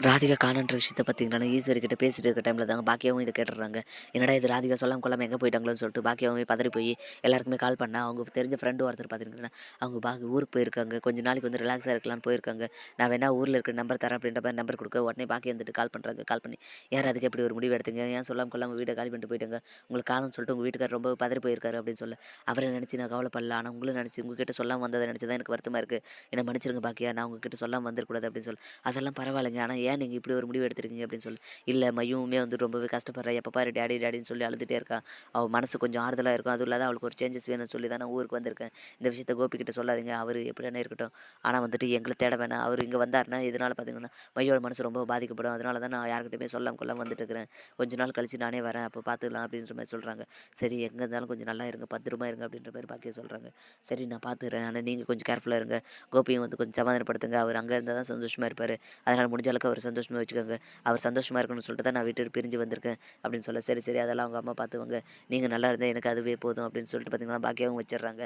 ராதிகா காணன்ற விஷயத்தை பார்த்தீங்கன்னா, ஈஸ்வரி கிட்ட பேசிட்டு இருக்க டைமில் தாங்க பாக்கியாவும் இதை கேட்டுறாங்க என்னடா இது ராதிகா சொல்லாம கொள்ளாமல் எங்கே போயிட்டாங்களோன்னு சொல்லிட்டு பாக்கியாவும் பதறி போய் எல்லாருக்குமே கால் பண்ணால் அவங்க தெரிஞ்ச ஃப்ரெண்டு ஒருத்தர் பார்த்தீங்கன்னா, அவங்க பாக்கி ஊருக்கு போயிருக்காங்க. கொஞ்ச நாளைக்கு வந்து ரிலாக்ஸாக இருக்கலாம்னு போயிருக்காங்க. நான் வேணா ஊரில் இருக்கிற நம்பர் தரேன் அப்படின்ற மாதிரி நம்பர் கொடுக்க உடனே பாக்கி வந்துட்டு கால் பண்ணுறாங்க கால் பண்ணி, யார் அதுக்கு எப்படி ஒரு முடிவு எடுத்தீங்க? ஏன் சொல்லாம கொள்ளாமல் வீட்டை காலி பண்ணிட்டு போயிட்டாங்க உங்களுக்கு காலம் சொல்லிட்டு உங்கள் வீட்டுக்கார் ரொம்ப பதறி போயிருக்காரு" அப்படின்னு சொல்ல, அவரை நினச்சி நான் கவலைப்படல. ஆனால் உங்களும் நினச்சி உங்ககிட்ட சொல்லாமல் வந்ததை நினச்சி தான் எனக்கு வருத்தமாக இருக்குது என்னை மன்னிச்சிருங்க பாக்கியா. நான் உங்ககிட்ட சொல்லாமல் வந்துருக்கூடாது அப்படின்னு சொல்லி அதெல்லாம் பரவாயில்லைங்க ஆனால் ஏன் நீங்கள் இப்படி ஒரு முடிவு எடுத்திருக்கீங்க அப்படின்னு சொல்லி, இல்லை மையுமே வந்து ரொம்பவே கஷ்டப்படுறா. எப்போ பாரு டேடி டேடின்னு சொல்லி அழுதுகிட்டே இருக்கா. அவள் மனசு கொஞ்சம் ஆறுதலாக இருக்கும். அதுவும் இல்லாத அவளுக்கு ஒரு சேஞ்சஸ் வேணும்னு சொல்லி தான் நான் ஊருக்கு வந்திருக்கேன். இந்த விஷயத்த கோபிக்கிட்ட சொல்லாதீங்க. அவர் எப்படி இருக்கட்டும். ஆனால் வந்துட்டு எங்களை தேட வேணாம். அவர் இங்கே வந்தாருன்னா, இதனால பார்த்தீங்கன்னா, மையோட மனசு ரொம்ப பாதிக்கப்படும். அதனால தான் நான் யார்கிட்டயுமே சொல்லாம கொள்ளாம வந்துட்டு இருக்கிறேன். கொஞ்ச நாள் கழிச்சு நானே வரேன். அப்போ பார்த்துக்கலாம் அப்படின்ற மாதிரி சொல்கிறாங்க சரி எங்கே இருந்தாலும் கொஞ்சம் நல்லா இருங்க. பத்திரமா இருங்க அப்படின்ற மாதிரி பாக்கிய சொல்கிறாங்க சரி நான் பார்த்துக்கிறேன். ஆனால் நீங்கள் கொஞ்சம் கேர்ஃபுல்லாக இருங்க. கோபியும் வந்து கொஞ்சம் சமாதானப்படுத்துங்க. அவர் அங்கே இருந்தால் தான் சந்தோஷமாக இருப்பார் அதனால் முடிஞ்ச அளவுக்கு அவர் சந்தோஷமாக வச்சுக்கோங்க. அவர் சந்தோஷமாக இருக்கணும்னு சொல்லிட்டு தான் நான் வீட்டுக்கு பிரிஞ்சு வந்திருக்கேன் அப்படின்னு சொல்ல, சரி சரி அதெல்லாம் அவங்க அம்மா பார்த்துவாங்க நீங்கள் நல்லா இருந்தால் எனக்கு அதுவே போதும் அப்படின்னு சொல்லிட்டு பார்த்தீங்கன்னா, பாக்கியாவும் வச்சிடுறாங்க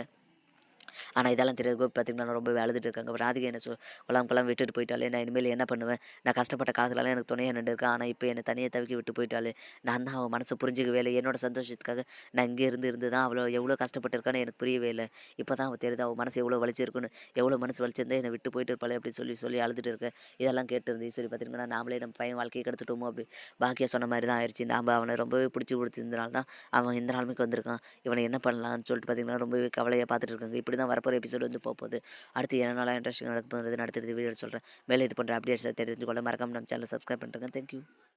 ஆனால் இதெல்லாம் தெரியாது கோபி பார்த்தீங்கன்னா, ரொம்பவே அழுதுட்டு இருக்காங்க. அப்ப ராதிகா என்ன சொல் கொள்ளாம விட்டுட்டு போயிட்டாலே நான் இனிமேல் என்ன பண்ணுவேன்? நான் கஷ்டப்பட்ட காலத்துலலாம் எனக்கு துணையா நின்றுருக்கேன் ஆனால் இப்போ என்னை தனியாக தவிக்க விட்டு போயிட்டாலே நான் தான் அவன் மனசை புரிஞ்சுக்கவே இல்லை என்னோட சந்தோஷத்துக்காக நான் இங்கே இருந்து இருந்து தான் அவ்வளோ எவ்வளோ கஷ்டப்பட்டிருக்கான்னு எனக்கு புரியவே இல்லை இப்போ தான் அவன் தெரியுது. அவன் மனசு எவ்வளோ வலிச்சிருக்குன்னு. எவ்வளோ மனசு வலிச்சிருந்தா என்ன விட்டு போயிட்டு இருப்பாளே! அப்படின்னு சொல்லி சொல்லி அழுதுட்டு இருக்கேன். இதெல்லாம் கேட்டு இருந்த சரி பார்த்தீங்கன்னா, நாமளே நம்ம பையன் வாழ்க்கையை கெடுத்துட்டோமோ! அப்படி பாக்கியா சொன்ன மாதிரி தான் ஆயிடுச்சு நாம் அவனை ரொம்பவே பிடிச்சி பிடிச்சிருந்தனால தான் அவன் இந்த நிலைமைக்கு வந்திருக்கான். இவனை என்ன பண்ணலான்னு சொல்லிட்டு பார்த்தீங்கன்னா, ரொம்பவே கவலையாக பார்த்துட்டு இருக்காங்க. இப்படி தான் தான் வரப்போகிற எபிசோடு வந்து போகுது அடுத்து என்னென்னலாம் இன்ட்ரஸ்டிங்கா நடக்க போகிறது நடத்துறது வீடியோ சொல்கிறேன் மேலே இது அப்டேட்ஸை அப்டேட்ஸ தெரிஞ்சுக்கொள்ள மறக்காம நம்ம சேனல் சப்ஸ்கிரைப் பண்ணிருங்க. தேங்க்யூ